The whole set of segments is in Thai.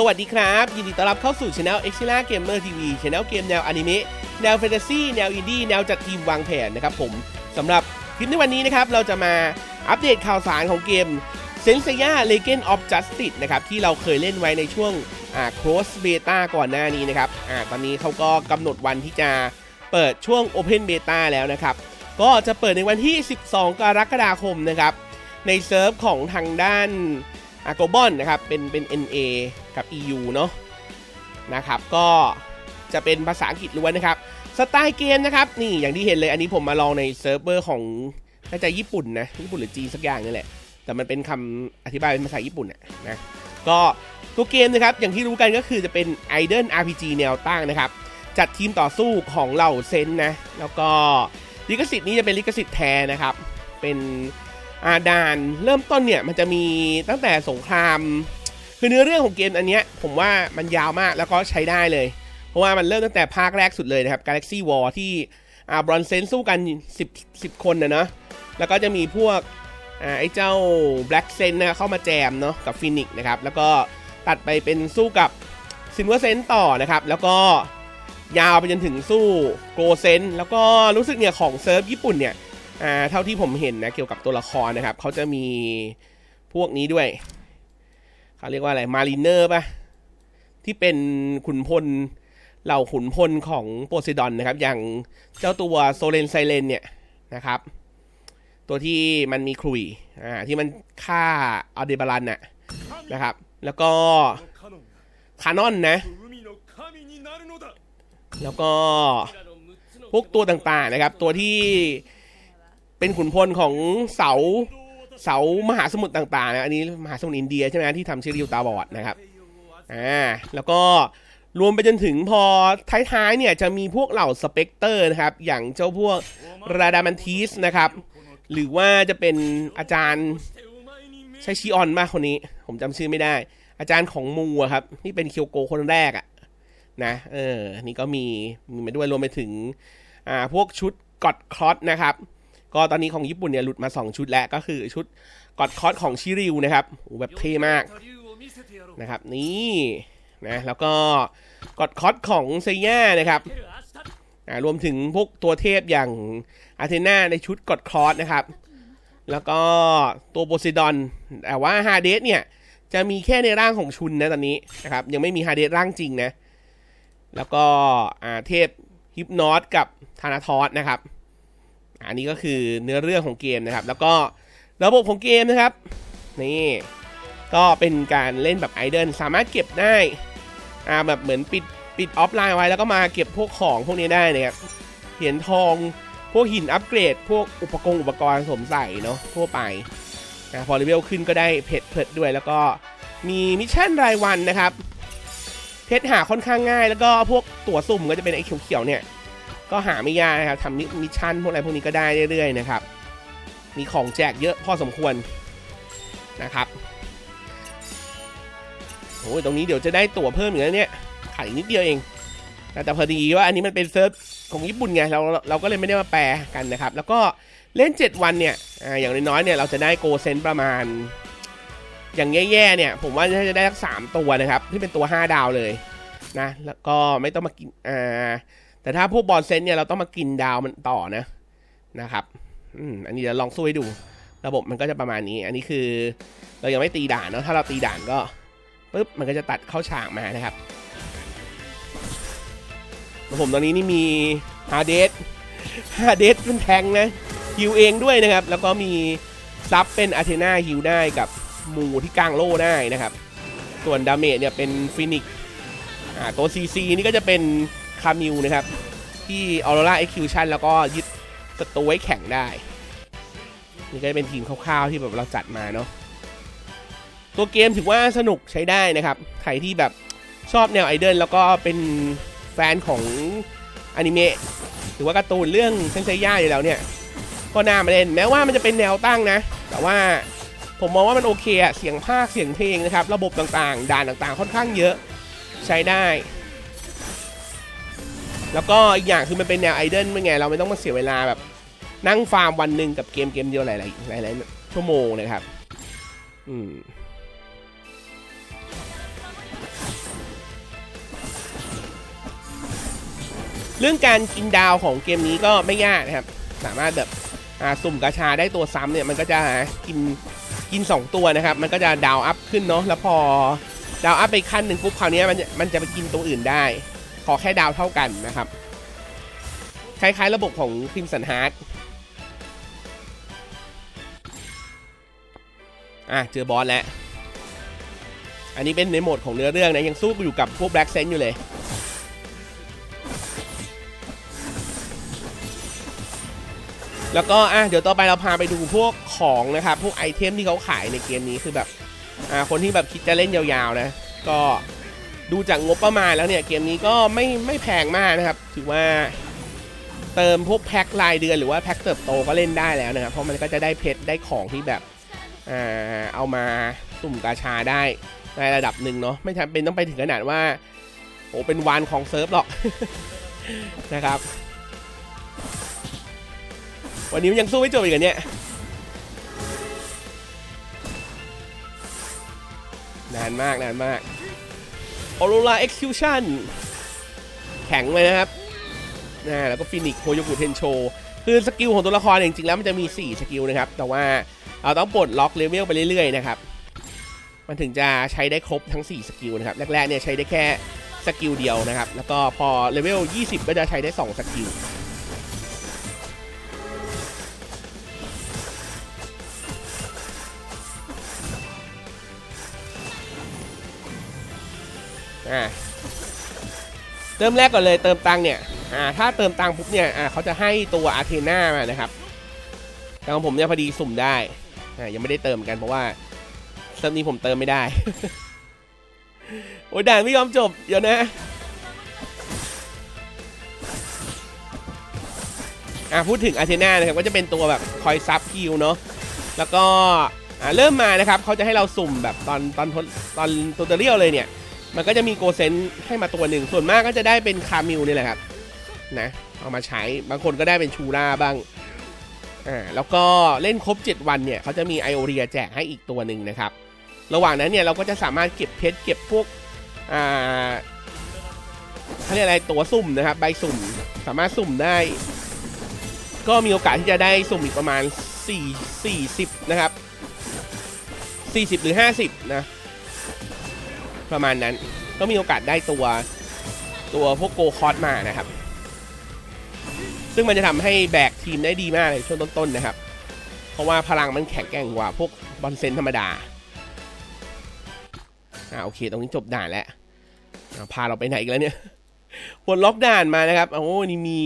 สวัสดีครับ ยินดีต้อนรับเข้าสู่ช anel e x i l a Gamer TV ช anel เกมแนวอนิเมะแนวแฟนตาซีแนวอินดี้แนวจัดทีมวางแผนนะครับผมสำหรับคลิปในวันนี้นะครับ เราจะมาอัปเดตข่าวสารของเกม s e n s e y a Legend of Justice นะครับ ที่เราเคยเล่นไว้ในช่วงอ่า Cross Beta ก่อนหน้านี้นะครับอ่าตอนนี้เขาก็กำหนดวันที่จะเปิดช่วง Open Beta แล้วนะครับ ก็จะเปิดในวันที่ 12 กรกฎาคมนะครับ ในเซิร์ฟของทางด้าน อาโกบอนนะครับเป็นเป็น NA กับ EU เนาะนะครับก็จะเป็นภาษาอังกฤษล้วนนะครับสไตล์เกมนะครับนี่อย่างที่เห็นเลยอันนี้ผมมาลองในเซิร์ฟเวอร์ของน่าจะญี่ปุ่นนะญี่ปุ่นหรือจีนสักอย่างนี่แหละ แต่มันเป็นคำอธิบายเป็นภาษาญี่ปุ่นนะก็ตัวเกมนะครับอย่างที่รู้กันก็คือจะเป็น i d e n RPG แนวตั้งนะครับ จัดทีมต่อสู้ของเหล่าเซนนะแล้วก็ลิขสิทธิ์นี้จะเป็นลิขสิทธิ์แท้นะครับ เป็น ดานเริ่มต้นเนี่ยมันจะมีตั้งแต่สงคราม คือเนื้อเรื่องของเกมอันเนี้ยผมว่ามันยาวมากแล้วก็ใช้ได้เลย เพราะว่ามันเริ่มตั้งแต่ภาคแรกสุดเลยนะครับ Galaxy War ที่อ่าบรอนเซนสู้กัน 10 10 คนนะเนาะแล้วก็จะมีพวกอ่าไอ้เจ้า Black s e n นะเข้ามาแจมเนาะกับฟินิกนะครับแล้วก็ตัดไปเป็นสู้กับ Silver s e n ต่อนะครับ แล้วก็ยาวไปจนถึงสู้โกเซนแล้วก็รู้สึกเนี่ยของเซิร์ฟญี่ปุ่นเนี่ย อ่าเท่าที่ผมเห็นนะเกี่ยวกับตัวละครนะครับเขาจะมีพวกนี้ด้วยเขาเรียกว่าอะไรมารีเนอร์ป่ะที่เป็นขุนพลเหล่าขุนพลของโพไซดอนนะครับ อย่างเจ้าตัวโซเลนไซเลนเนี่ยนะครับ ตัวที่มันมีครุยอ่าที่มันฆ่าอเดบารันน่ะนะครับ แล้วก็คานอนนะ แล้วก็พวกตัวต่างๆนะครับ ตัวที่ เป็นขุนพลของเสาเสามหาสมุทรต่างๆนะอันนี้มหาสมุทรอินเดียใช่ไหมที่ทำชิริวตาบอดนะครับอ่าแล้วก็รวมไปจนถึงพอท้ายๆเนี่ยจะมีพวกเหล่าสเปกเตอร์นะครับ อย่างเจ้าพวกราดามันทีสนะครับ หรือว่าจะเป็นอาจารย์ใช่ชิออนมากคนนี้ ผมจำชื่อไม่ได้ อาจารย์ของมูอะครับที่เป็นเคียวโกคนแรกอะนะเออนี่ก็มีมีมาด้วยรวมไปถึงอ่าพวกชุดกอดคลอสนะครับ ก็ตอนนี้ของญี่ปุ่นเนี่ยหลุดมา 2 ชุดแล้วก็คือชุดกอดคอสของชิริวนะครับอ้แบบเท่มากนะครับนี่นะแล้วก็กอดคอสของเซย่านะครับอ่ารวมถึงพวกตัวเทพอย่างอาเทนาในชุดกอดคอสนะครับ แล้วก็ตัวโปไซดอน แต่ว่าฮาเดสเนี่ยจะมีแค่ในร่างของชุนนะตอนนี้นะครับยังไม่มีฮาเดสร่างจริงนะ แล้วก็อ่าเทพฮิปนอสกับธานาทอสนะครับ อันนี้ก็คือเนื้อเรื่องของเกมนะครับ แล้วก็ระบบของเกมนะครับ นี่ก็เป็นการเล่นแบบไอเดิลสามารถเก็บได้อ่าแบบเหมือนปิดปิดออฟไลน์ไว้แล้วก็มาเก็บพวกของพวกนี้ได้นะครับเหรียญทองพวกหินอัปเกรด พวกอุปกรณ์อุปกรณ์สมใส่เนาะทั่วไปนะพอเลเวลขึ้นก็ได้เพชรเพชรด้วยแล้วก็มีมิชชั่นรายวันนะครับ เพชรหาค่อนข้างง่าย แล้วก็พวกตั๋วสุ่มก็จะเป็นไอ้เขียวๆเนี่ย ก็หาไม่ยากนะครับทำมิชชั่นพวกอะไรพวกนี้ก็ได้เรื่อยๆนะครับ มีของแจกเยอะพอสมควรนะครับโอ้ยตรงนี้เดี๋ยวจะได้ตั๋วเพิ่มอีกแล้วเนี่ยขาดอีกนิดเดียวเอง แต่พอดีว่าอันนี้มันเป็นเซิร์ฟของญี่ปุ่นไงเราเราก็เลยไม่ได้มาแปลกันนะครับ แล้วก็เล่น 7 วันเนี่ยออย่างน้อยๆเนี่ยเราจะได้โกเซนประมาณ อย่างแย่ๆเนี่ย ผมว่าจะได้สักสามตัวนะครับ ที่เป็นตัว 5 ดาวเลยนะ แล้วก็ไม่ต้องมากินอ่า แต่ถ้าพวกบอลเซนเนี่ยเราต้องมากินดาวมันต่อนะนะครับอืมอันนี้เดี๋ยวลองสู้ให้ดู ระบบมันก็จะประมาณนี้ อันนี้คือเรายังไม่ตีด่านเนาะถ้าเราตีด่านก็ปุ๊บมันก็จะตัดเข้าฉากมานะครับผมตอนนี้นี่มีฮาเดสฮาเดสเป็นแทงนะฮิวเองด้วยนะครับ แล้วก็มีซับเป็นอาเทนาฮิวได้กับหมูที่กลางโล่ได้นะครับ ส่วนดาเมจเนี่ยเป็นฟินิกอ่าตัว CC นี่ก็จะเป็น คามิวนะครับ ที่ออโรราเอ็กคิวชันแล้วก็ยึดศัตรูไว้แข่งได้ นี่ก็จะเป็นทีมคร่าวๆที่แบบเราจัดมาเนาะตัวเกมถือว่าสนุกใช้ได้นะครับ ใครที่แบบชอบแนวไอดิลแล้วก็เป็นแฟนของอนิเมะหรือว่าการ์ตูนเรื่องเซนเซย่าอยู่แล้วเนี่ย ก็น่ามาเล่น แม้ว่ามันจะเป็นแนวตั้งนะ แต่ว่าผมมองว่ามันโอเคอะเสียงภาคเสียงเพลงนะครับ ระบบต่างๆ ด่านต่างๆ ค่อนข้างเยอะใช้ได้ แล้วก็อีกอย่างคือมันเป็นแนวไอเดิลเป็นไงเราไม่ต้องมาเสียเวลาแบบนั่งฟาร์มวันหนึ่งกับเกมเกมเดียวหลายๆหลายๆชั่วโมงนะครับ อืมเรื่องการกินดาวของเกมนี้ก็ไม่ยากนะครับ สามารถแบบสุ่มกระชาได้ตัวซ้ำเนี่ยมันก็จะกินกิน 2 ตัวนะครับ มันก็จะดาวอัพขึ้นเนาะแล้วพอดาวอัพไปขั้นหนึ่งปุ๊บคราวนี้มันมันจะไปกินตัวอื่นได้ ขอแค่ดาวเท่ากันนะครับ คล้ายๆระบบของคริมสันฮาร์ดอะเจอบอสแล้ว อันนี้เป็นในโหมดของเนื้อเรื่องนะ ยังสู้อยู่กับพวกแบล็กเซนอยู่เลย แล้วก็อะเดี๋ยวต่อไปเราพาไปดูพวกของนะครับ พวกไอเทมที่เขาขายในเกมนี้คือแบบอ่าคนที่แบบคิดจะเล่นยาวๆนะ ก็ ดูจากงบประมาณแล้วเนี่ยเกมนี้ก็ไม่ไม่แพงมากนะครับ ถือว่าเติมพวกแพ็ครายเดือนหรือว่าแพ็คเติบโตก็เล่นได้แล้วนะครับ เพราะมันก็จะได้เพชรได้ของที่แบบอ่าเอามาสุ่มกาชาได้ในระดับหนึ่งเนาะไม่จำเป็นต้องไปถึงขนาดว่าโอ้เป็นวานของเซิร์ฟหรอกนะครับ วันนี้มันยังสู้ไม่จบอีกเหรอเนี่ยนานมากนานมาก ออโรราเอ็กซ์คิวชั่นแข็งเลยนะครับนะแล้วก็ฟินิกโฮโยกุเทนโชคือสกิลของตัวละครจริงๆแล้วมันจะมี 4 สกิลนะครับ แต่ว่าเราต้องปลดล็อกเลเวลไปเรื่อยๆนะครับ มันถึงจะใช้ได้ครบทั้ง 4 สกิลนะครับ แรกๆเนี่ยใช้ได้แค่สกิลเดียวนะครับ แล้วก็พอเลเวล 20 ก็จะใช้ได้ 2 สกิล อ่าเริ่มแรกก่อนเลยเติมตังเนี่ยอ่าถ้าเติมตังปุ๊บเนี่ยอ่าเขาจะให้ตัวอาเทนามานะครับแต่ของผมเนี่ยพอดีสุ่มได้อ่ายังไม่ได้เติมกันเพราะว่าเซิร์ฟนี้ผมเติมไม่ได้ โอ้ยด่านไม่ยอมจบ เดี๋ยวนะอ่าพูดถึงอาเทนานะครับก็จะเป็นตัวแบบคอยซับคิวเนาะแล้วก็อ่าเริ่มมานะครับเขาจะให้เราสุ่มแบบตอนตอนทดตอนตัวเตอเรียลเลยเนี่ย มันก็จะมีโกเซนให้มาตัวหนึ่ง ส่วนมากก็จะได้เป็นคามิลนี่แหละครับนะเอามาใช้บางคนก็ได้เป็นชูราบ้างอ่าแล้วก็เล่นครบ 7 วันเนี่ยเขาจะมีไอโอเรียแจกให้อีกตัวหนึ่งนะครับ ระหว่างนั้นเนี่ยเราก็จะสามารถเก็บเพชรเก็บพวกอ่าเขาเรียกอะไรตัวสุ่มนะครับใบสุ่มสามารถสุ่มได้ ก็มีโอกาสที่จะได้สุ่มอีกประมาณ4 40นะครับ40 หรือ 50 นะ ประมาณนั้น ก็มีโอกาสได้ตัวตัวพวกโกคอสมานะครับ ซึ่งมันจะทำให้แบกทีมได้ดีมากเลยช่วงต้นๆนะครับ เพราะว่าพลังมันแข็งแกร่งกว่าพวกบอลเซนธรรมดาอ่าโอเคตรงนี้จบด่านแล้วพาเราไปไหนอีกันแล้วเนี่ยปลดล็อกด่านมานะครับโอ้นี่มี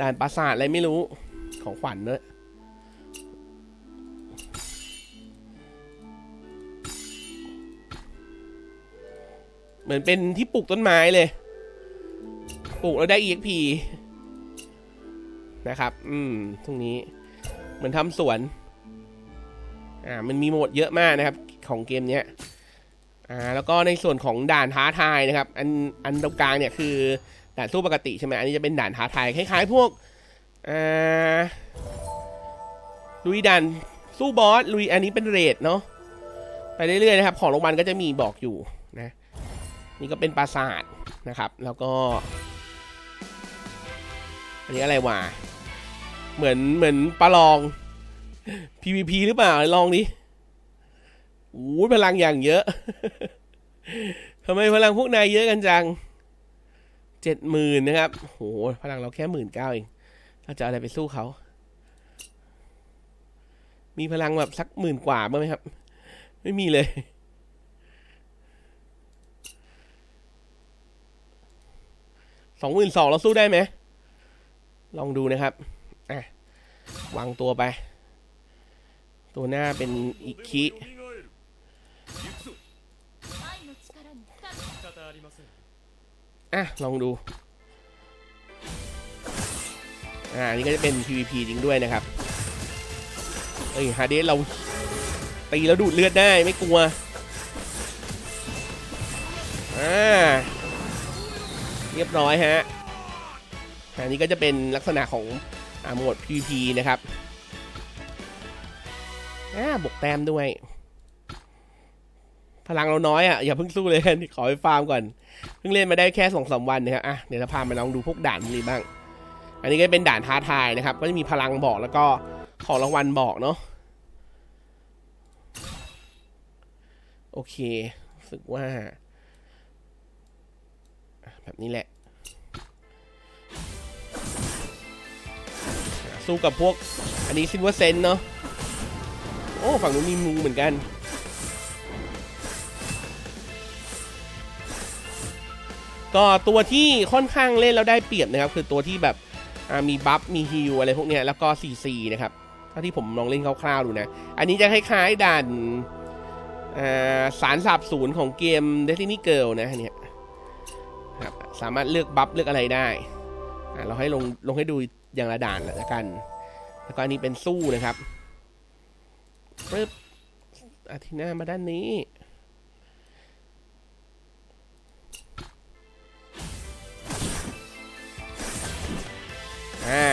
ด่านปราสาทอะไรไม่รู้ของขวัญเนอะ เหมือนเป็นที่ปลูกต้นไม้เลย ปลูกแล้วได้ EXP นะครับ อืม ตรงนี้ เหมือนทำสวน อ่า มันมีโหมดเยอะมากนะครับ ของเกมเนี้ย อ่า แล้วก็ในส่วนของด่านท้าทายนะครับ อัน อันตรงกลางเนี่ยคือด่านสู้ปกติใช่ไหม อันนี้จะเป็นด่านท้าทายคล้ายๆ พวก อ่า ลุยด่านสู้บอส ลุย อันนี้เป็นเรทเนาะ ไปเรื่อยๆนะครับ ของรางวัลก็จะมีบอกอยู่นะ นี่ก็เป็นปราสาทนะครับ แล้วก็ อันนี้อะไรวะ เหมือนเหมือนปลาลอง PVP หรือเปล่า ลองดิโอ้พลังอย่างเยอะ ทำไมพลังพวกนายเยอะกันจังเจ็ดหมื่นนะครับ โห พลังเราแค่หมื่นเก้าเอง เราจะอาอะไรไปสู้เขา มีพลังแบบสักหมื่นกว่าบ้างไหมครับ ไม่มีเลย สองหมื่นสองเราสู้ได้ไหม ลองดูนะครับ อะ วางตัวไป ตัวหน้าเป็นอิคิอะ ลองดู อ่า นี่ก็จะเป็น PVP จริงด้วยนะครับ เอ้ย ฮาเดสเราตีแล้วดูดเลือดได้ไม่กลัว อ่า เรียบร้อยฮะอันนี้ก็จะเป็นลักษณะของอ่าโหมด PVP นะครับอ่าบวกแต้มด้วย พลังเราน้อยอะอย่าเพิ่งสู้เลยขอไปฟาร์มก่อน เพิ่งเล่นมาได้แค่สองสามวันนะครับอะเดี๋ยวจะพามาลองดูพวกด่านนี้บ้าง อันนี้ก็เป็นด่านท้าทายนะครับ ก็จะมีพลังบอกแล้วก็ของรางวัลบอกเนาะโอเครู้สึกว่า แบบนี้แหละ สู้กับพวก อันนี้ซินว่าเซนเนาะ โอ้ ฝั่งนู้นมีมูเหมือนกัน ก็ตัวที่ค่อนข้างเล่นแล้วได้เปรียบนะครับ คือตัวที่แบบมีบัฟ มีฮิลอะไรพวกเนี้ย แล้วก็ CC นะครับเท่าที่ผมลองเล่นคร่าวๆดูนะ อันนี้จะคล้ายๆด่านสารสับศูนย์ของเกม Destiny Girl นะเนี่ย สามารถเลือกบัฟเลือกอะไรได้อ่าเราให้ลงลงให้ดูอย่างละด่านละกัน แล้วก็อันนี้เป็นสู้นะครับปึ๊บอาทิน่ามาด้านนี้อ่า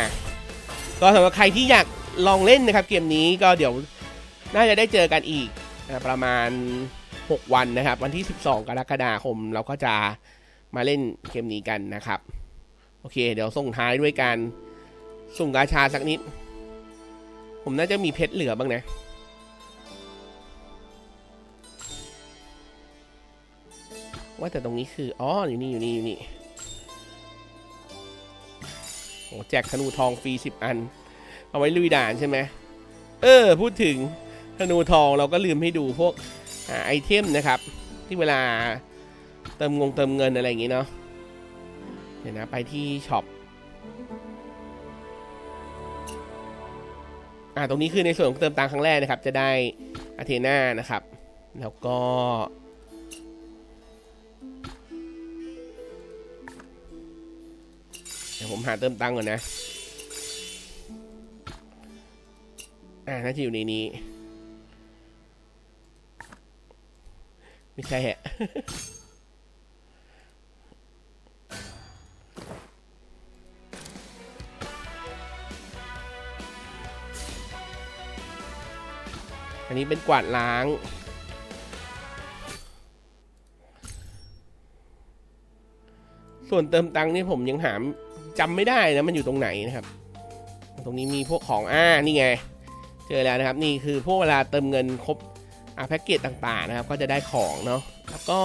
ก็สำหรับใครที่อยากลองเล่นนะครับ เกมนี้ก็เดี๋ยวน่าจะได้เจอกันอีกประมาณ 6 วันนะครับ วันที่ 12 กรกฎาคมเราก็จะ มาเล่นเกมนี้กันนะครับ โอเค เดี๋ยวส่งท้ายด้วยการสุ่มกาชาสักนิด ผมน่าจะมีเพชรเหลือบ้างนะว่าแต่ตรงนี้คือ อ๋อ อยู่นี่ อยู่นี่ อยู่นี่ โอ้แจกธนูทองฟรีสิบอัน เอาไว้ลุยด่านใช่ไหม เออ พูดถึงธนูทองเราก็ลืมให้ดูพวกอไอเทมนะครับ ที่เวลา ติมงงเติมเงินอะไรอย่างงี้เนาะเดี๋ยวนะไปที่ช็อปอ่าตรงนี้คือในส่วนของเติมตังค์ครั้งแรกนะครับ จะได้อาเทนานะครับ แล้วก็เดี๋ยวผมหาเติมตังค์ก่อนนะ อ่าน่าจะอยู่ในนี้ ไม่ใช่ฮะ อันนี้เป็นกวาดล้าง ส่วนเติมตังค์นี่ผมยังหาจำไม่ได้นะมันอยู่ตรงไหนนะครับ ตรงนี้มีพวกของอ่านี่ไง เจอแล้วนะครับ นี่คือพวกเวลาเติมเงินครบอ่าแพ็กเกจต่างๆนะครับ ก็จะได้ของเนาะแล้วก็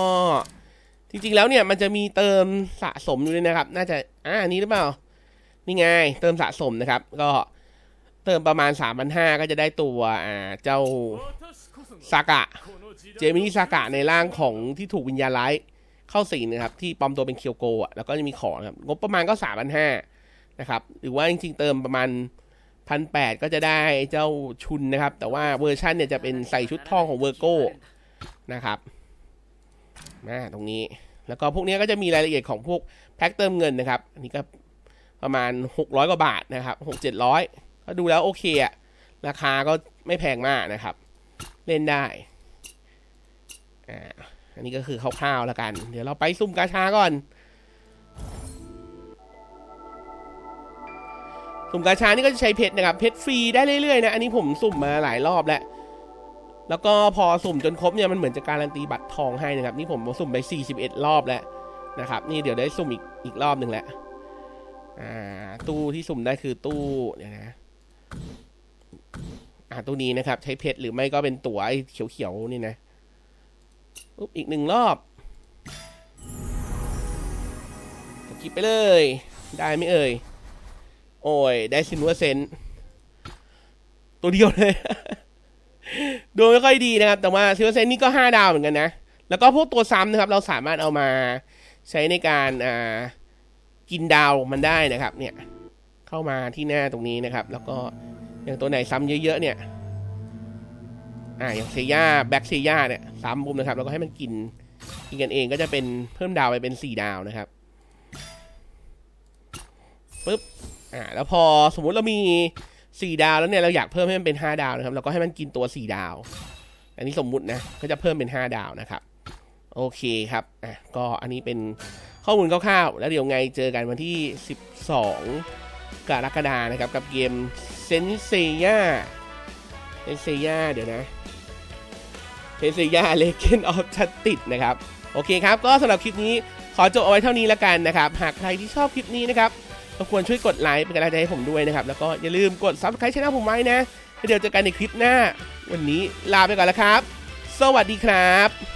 จริง ๆ แล้วเนี่ยมันจะมีเติมสะสมอยู่ด้วยนะครับ น่าจะอ่านี้หรือเปล่า นี่ไง เติมสะสมนะครับ ก็ เติมประมาณ 3 5 0 0 ก็จะได้ตัวอ่าเจ้าซากะ เจมินิซากะในร่างของที่ถูกวิญญาณร้ายเข้าสิงนะครับ ที่ปลอมตัวเป็นเคียวโกะแล้วก็จะมีของนะครับ งบประมาณก็สามพันห้านะครับ หรือว่าจริงๆ เติมประมาณพันแปดก็จะได้เจ้าชุนนะครับ แต่ว่าเวอร์ชันเนี่ยจะเป็นใส่ชุดทองของเวอร์โก้นะครับมาตรงนี้แล้วก็พวกนี้ก็จะมีรายละเอียดของพวกแพ็คเติมเงินนะครับ อันนี้ก็ประมาณ 600 กว่าบาทนะครับ 6 700 ก็ดูแล้วโอเคอะราคาก็ไม่แพงมากนะครับ เล่นได้อ่าอันนี้ก็คือคร่าวๆแล้วกัน เดี๋ยวเราไปซุ่มกาชาก่อน สุ่มกาชานี่ก็จะใช้เพชรนะครับ เพชรฟรีได้เรื่อยๆนะ อันนี้ผมสุ่มมาหลายรอบแล้ว แล้วก็พอสุ่มจนครบเนี่ยมันเหมือนจะการันตีบัตรทองให้นะครับ นี่ผมสุ่มไป 41 รอบแล้วนะครับ นี่เดี๋ยวได้สุ่มอีกอีกรอบหนึ่งแหละอ่า ตู้ที่สุ่มได้คือตู้ เดี๋ยวนะ อ่าตู้นี้นะครับ ใช้เพชรหรือไม่ก็เป็นตัวไอ้เขียวๆนี่นะปุ๊บอีกหนึ่งรอบสกิปไปเลย ได้ไหมเอ่ย โอ้ย ได้ซินเวอร์เซนตัวเดียวเลยดูไม่ค่อยดีนะครับ แต่ว่าซินเวอร์เซนนี่ก็5ดาวเหมือนกันนะ แล้วก็พวกตัวซ้ำนะครับ เราสามารถเอามาใช้ในการอ่ากินดาวมันได้นะครับ เนี่ย เข้ามาที่หน้าตรงนี้นะครับ แล้วก็อย่างตัวไหนซ้ำเยอะๆเนี่ยอ่าอย่างเซย่าแบ็กเซย่าเนี่ยซ้ำบุมนะครับแล้วก็ให้มันกินกินกันเองก็จะเป็นเพิ่มดาวไปเป็นสี่ดาวนะครับปึ๊บอ่าแล้วพอสมมุติเรามีสี่ดาวแล้วเนี่ยเราอยากเพิ่มให้มันเป็นห้าดาวนะครับเราก็ให้มันกินตัวสี่ดาว อันนี้สมมุตินะก็จะเพิ่มเป็นห้าดาวนะครับ โอเคครับอะก็อันนี้เป็นข้อมูลคร่าวๆแล้วเดี๋ยวไงเจอกันวันที่12 กรกฎานะครับกับเกมเซนเซียเซนเซียเดี๋ยวนะเซนเซียเลเกนออฟชัตติดนะครับ โอเคครับ ก็สำหรับคลิปนี้ขอจบเอาไว้เท่านี้แล้วกันนะครับ หากใครที่ชอบคลิปนี้นะครับรบกวนช่วยกดไลค์เป็นกำลังใจให้ผมด้วยนะครับ แล้วก็อย่าลืมกด subscribe ช่องผมไว้นะแล้เดี๋ยวเจอกันในคลิปหน้า วันนี้ลาไปก่อนแล้วครับ สวัสดีครับ